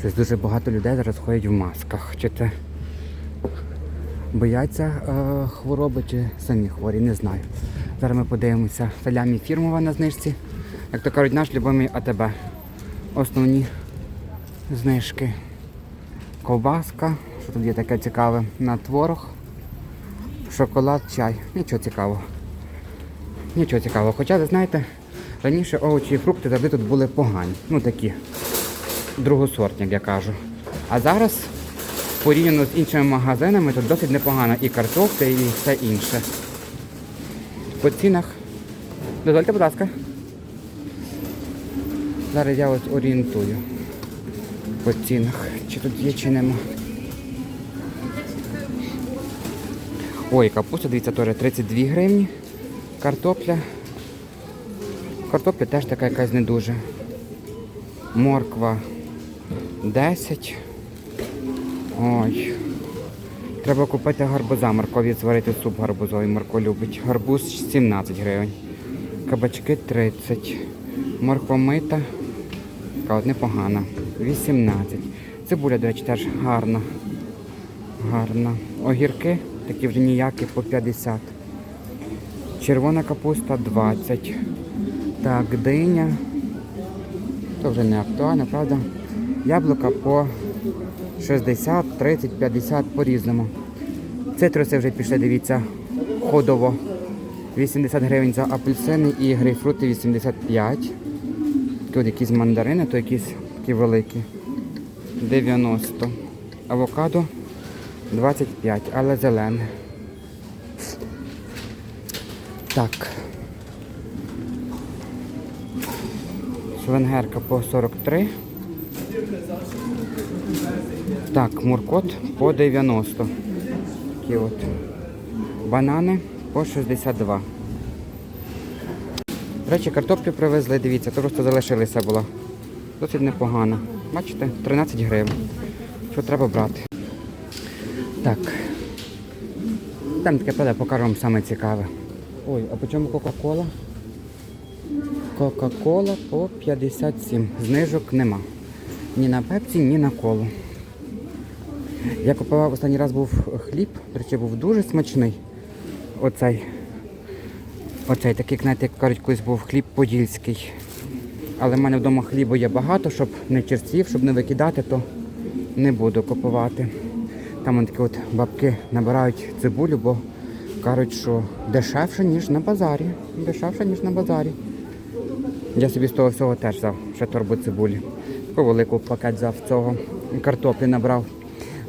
Щось дуже багато людей зараз ходять в масках. Чи це бояться е, хвороби, чи самі хворі, не знаю. Зараз ми подивимося. Салямі фірмова на знижці. Як то кажуть, наш любимий АТБ. Основні знижки. Ковбаска. Що тут є таке цікаве? На творог. Шоколад, чай. Нічого цікавого. Нічого цікавого. Хоча, ви знаєте, раніше овочі і фрукти завжди тут були погані. Ну такі другосортні, як я кажу. А зараз, порівняно з іншими магазинами, тут досить непогано і картопля, і все інше. По цінах. Дозвольте, будь ласка. Зараз я ось орієнтую по цінах. Чи тут є, чи нема. Ой, капуста, дивіться, теж 32 гривні. Картопля. Картопля теж така якась не дуже. Морква 10. Ой. Треба купити гарбуза, Маркові зварити суп гарбузовий, Марко любить. Гарбуз 17 гривень. Кабачки 30. Морква мита. Така от непогана. 18. Цибуля, до речі, теж гарна. Гарна. Огірки такі вже ніякі по 50. Червона капуста 20. Так, диня. Це вже не актуально, правда? Яблука по 60, 30, 50 по-різному. Цитруси вже пішли, дивіться, ходово. 80 гривень за апельсини і грейпфрути 85. Тут якісь мандарини, то якісь такі великі. 90. Авокадо 25, але зелене. Так. Швенгерка по 43. Так, муркот по 90. Такі от. Банани по 62. До речі, картоплю привезли, дивіться, то просто залишилися було. Досить непогано. Бачите, 13 гривень. Що треба брати? Так. Там таке правда, покажу вам саме цікаве. Ой, а по чому Кока-Кола? Кока-Кола по 57. Знижок нема. Ні на пепсі, ні на колу. Я купував останній раз був хліб, до речі, був дуже смачний. Оцей. Оцей такий, знаєте, як кажуть, колись був хліб подільський. Але в мене вдома хлібу є багато, щоб не черствів, щоб не викидати, то не буду купувати. Там вон такі от бабки набирають цибулю, бо кажуть, що дешевше, ніж на базарі. Дешевше, ніж на базарі. Я собі з того всього теж взяв ще торбу цибулі. Таку велику пакет взяв цього. Картоплі набрав.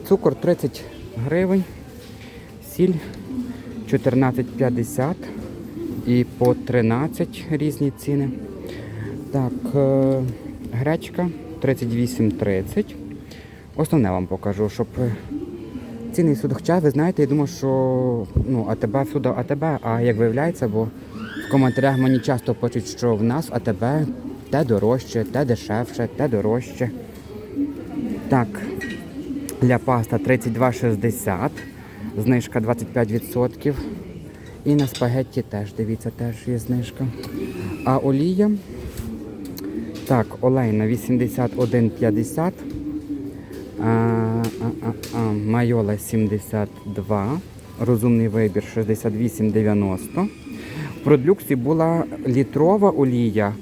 Цукор 30 гривень, сіль 14,50 і по 13 різні ціни. Так, е, гречка 38,30. Основне вам покажу, щоб е, ціни суд. Хоча ви знаєте, я думаю, що ну, АТБ всюди АТБ, а як виявляється, бо в коментарях мені часто пишуть, що в нас АТБ те дорожче, те дешевше, те дорожче. Так, для паста 32,60, знижка 25%. І на спагетті теж, дивіться, теж є знижка. А олія, так, олейна 81,50. А, а, а, а, майола 72, розумний вибір 68,90. В продукції була літрова олія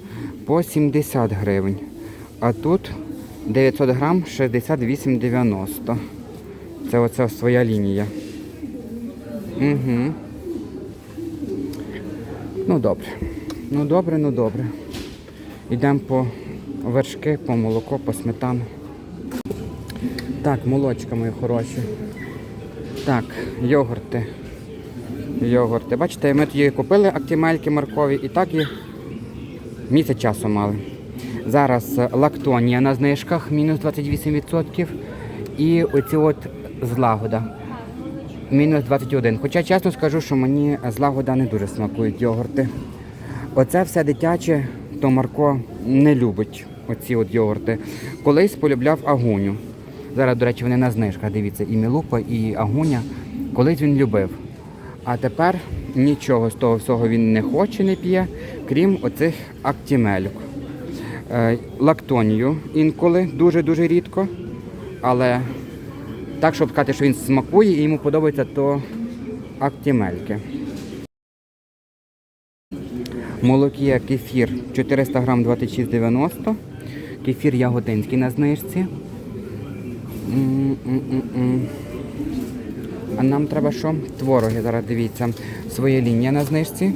по 70 гривень. А тут 900 грам 68,90. Це оця своя лінія. Угу. Ну добре. Ну добре, ну добре. Йдемо по вершки, по молоко, по сметану. Так, молочка мої хороші. Так, йогурти. Йогурти. Бачите, ми тоді купили актімельки моркові і так і місяць часу мали. Зараз е, лактонія на знижках, мінус 28%. І оці от злагода. Мінус 21. Хоча чесно скажу, що мені злагода не дуже смакують йогурти. Оце все дитяче, то Марко не любить оці от йогурти. Колись полюбляв агуню. Зараз, до речі, вони на знижках. Дивіться, і Мілупа, і агуня. Колись він любив. А тепер нічого з того всього він не хоче, не п'є, крім оцих актімелюк. Е, Лактонію інколи дуже-дуже рідко. Але так, щоб сказати, що він смакує і йому подобається, то актімельки. Молокія кефір 400 грам 26,90. Кефір ягодинський на знижці. А нам треба що? Твороги зараз дивіться. Своя лінія на знижці.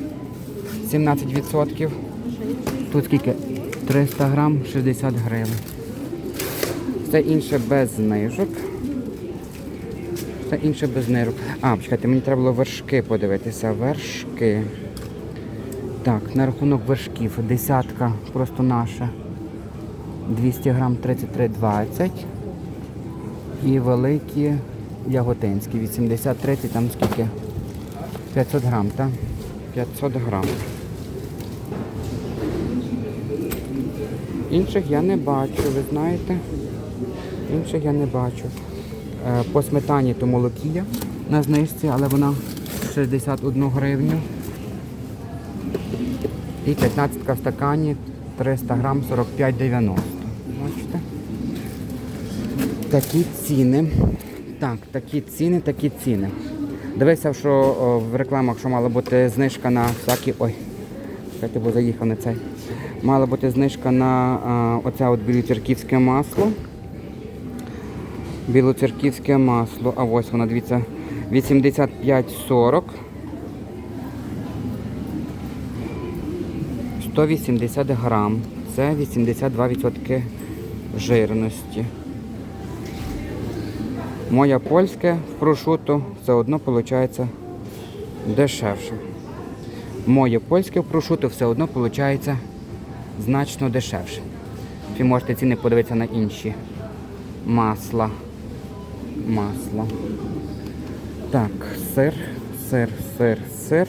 17%. Тут скільки? 300 грам 60 гривень. Все інше без знижок. Все інше без знижок. А, почекайте, мені треба було вершки подивитися. Вершки. Так, на рахунок вершків. Десятка просто наша. 200 грам 33,20. І великі яготинські. 83, там скільки? 500 грам, так? 500 грам. Інших я не бачу, ви знаєте. Інших я не бачу. Е, По сметані то молокія на знижці, але вона 61 гривню. І 15 в стакані 300 грам 45,90. Бачите? Такі ціни. Так, такі ціни, такі ціни. Дивився, що о, в рекламах, що мала бути знижка на всякі. Ой, чекайте, бо заїхав на цей. Мала бути знижка на а, оце от білоцерківське масло. Білоцерківське масло. А ось воно, дивіться, 85,40. 180 грам. Це 82% жирності. Моя польське в прошуту все одно виходить дешевше. Моє польське в прошуту все одно виходить значно дешевше. Ви можете ціни подивитися на інші масла. Масло. Так, сир, сир, сир, сир.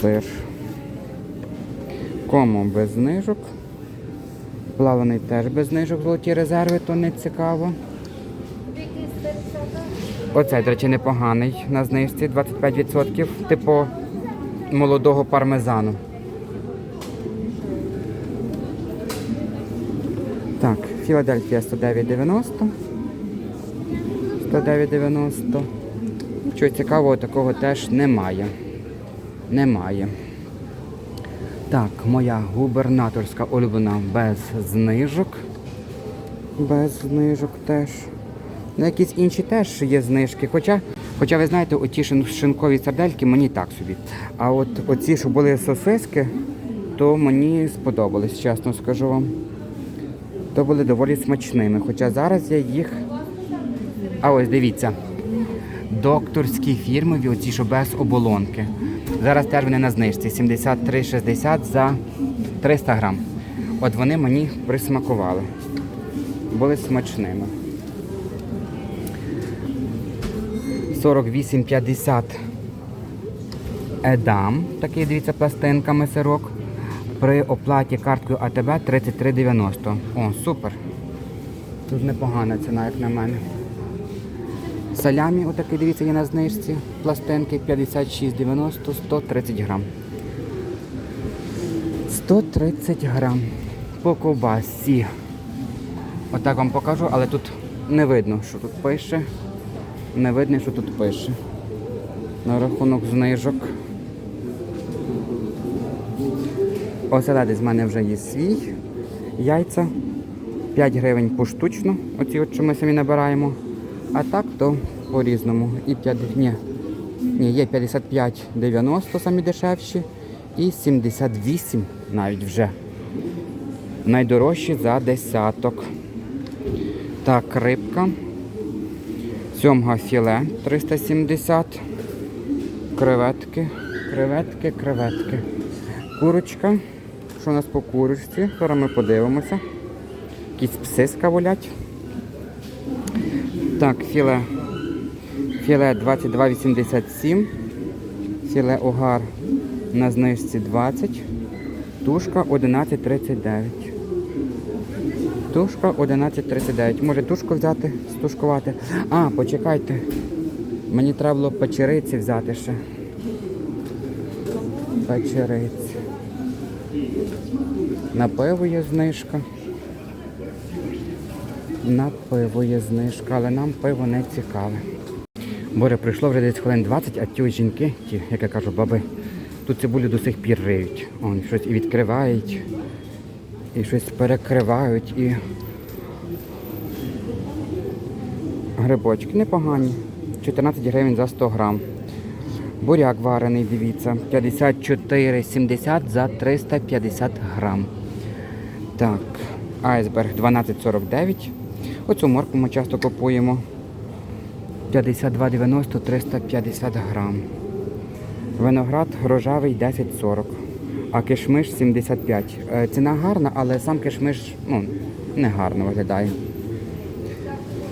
Сир. Кому без знижок. Плаваний теж без знижок, золоті резерви, то не цікаво. Оцей, до речі, непоганий на знижці 25%, типу молодого пармезану. Філадельфія 109,90. 109,90. Чого цікавого, такого теж немає. Немає. Так, моя губернаторська улюблена без знижок. Без знижок теж. На якісь інші теж є знижки. Хоча, хоча ви знаєте, оті шинкові сардельки мені так собі. А от оці, що були сосиски, то мені сподобались, чесно скажу вам. То були доволі смачними. Хоча зараз я їх. А ось дивіться. Докторські фірмові, оці, що без оболонки. Зараз теж вони на знижці. 73,60 за 300 грам. От вони мені присмакували. Були смачними. 48,50 Едам, такий, дивіться, пластинками сирок. При оплаті карткою АТБ 33,90. О, супер. Тут непогана ціна, як на мене. Салямі, отакий, дивіться, є на знижці. Пластинки 56,90, 130 грам. 130 грам. По ковбасі. Отак вам покажу, але тут не видно, що тут пише. Не видно, що тут пише. На рахунок знижок. Оселедець з мене вже є свій. Яйця 5 гривень поштучно, оці от, що ми самі набираємо. А так то по-різному. І 5, ні, ні, є 55,90 самі дешевші. І 78 навіть вже. Найдорожчі за десяток. Так, рибка. Сьомга філе 370. Креветки, креветки, креветки. Курочка. Що у нас по курочці? Зараз ми подивимося. Якісь пси скавулять. Так, філе. Філе 22,87. Філе угар на знижці 20. Тушка 11,39. Тушка 11,39. Може тушку взяти, стушкувати. А, почекайте. Мені треба було печериці взяти ще. Печериці. На пиво є знижка. На пиво є знижка, але нам пиво не цікаве. Боже, пройшло вже десь хвилин 20, а ті жінки, ті, як я кажу, баби, тут цибулю до сих пір риють. Он щось і відкривають, і щось перекривають, і грибочки непогані. 14 гривень за 100 грам. Буряк варений, дивіться, 54,70 за 350 грам. Так, айсберг 12,49. Оцю морку ми часто купуємо. 52,90 350 грам. Виноград рожавий 10,40. А кишмиш 75. Е, Ціна гарна, але сам кишмиш ну, не гарно виглядає.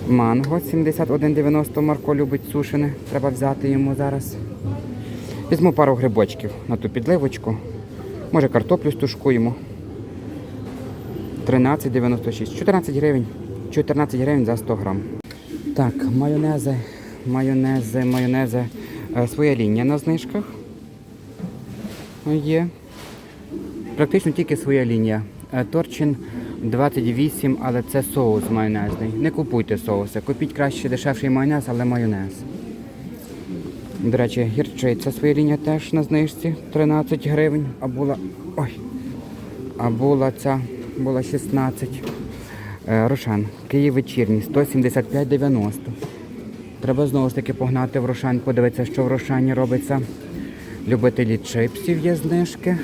Манго 71,90 Марко любить сушене. Треба взяти йому зараз. Візьму пару грибочків на ту підливочку. Може картоплю стушкуємо. 13,96. 14 гривень. 14 гривень за 100 грам. Так, майонези, майонези, майонези. Е, Своя лінія на знижках. Є. Практично тільки своя лінія. Е, Торчин 28, але це соус майонезний. Не купуйте соуси. Купіть краще дешевший майонез, але майонез. До речі, гірчиця своя лінія теж на знижці 13 гривень, а була. Ой. А була ця була 16. Е, Рошен. Київ вечірній 175,90. Треба знову ж таки погнати в Рошен, подивитися, що в Рошані робиться. Любителі чипсів є знижки.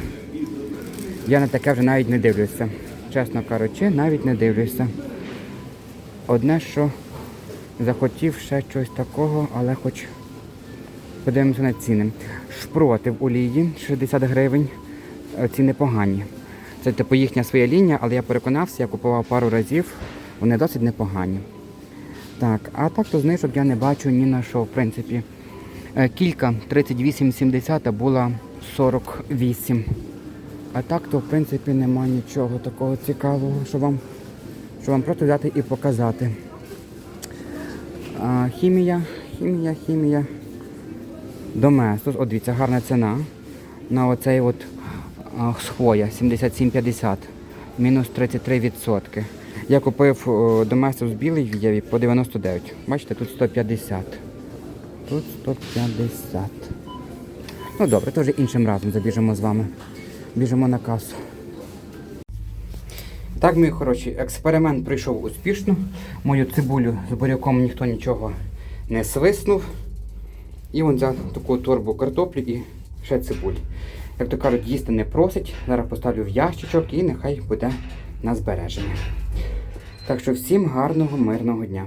Я на таке вже навіть не дивлюся. Чесно кажучи, навіть не дивлюся. Одне, що захотів ще щось такого, але хоч подивимося на ціни. Шпроти в олії 60 гривень. Е, Ціни погані. Це типу їхня своя лінія, але я переконався, я купував пару разів, вони досить непогані. Так, а так то знижок я не бачу ні на що, в принципі. Е, Кілька 38,70 а була 48. А так то в принципі нема нічого такого цікавого, що вам, що вам просто взяти і показати. А, хімія, хімія, хімія. Доместос, от дивіться, гарна ціна. На оцей от а, 77,50, мінус 33%. Я купив о, Доместос білий в Єві по 99. Бачите, тут 150. Тут 150. Ну добре, вже іншим разом забіжимо з вами. Біжимо на касу. Так, мої хороші, експеримент пройшов успішно. Мою цибулю з буряком ніхто нічого не свиснув. І он взяв таку торбу картоплі і ще цибуль. Як то кажуть, їсти не просить. Зараз поставлю в ящичок і нехай буде на збереження. Так що всім гарного, мирного дня.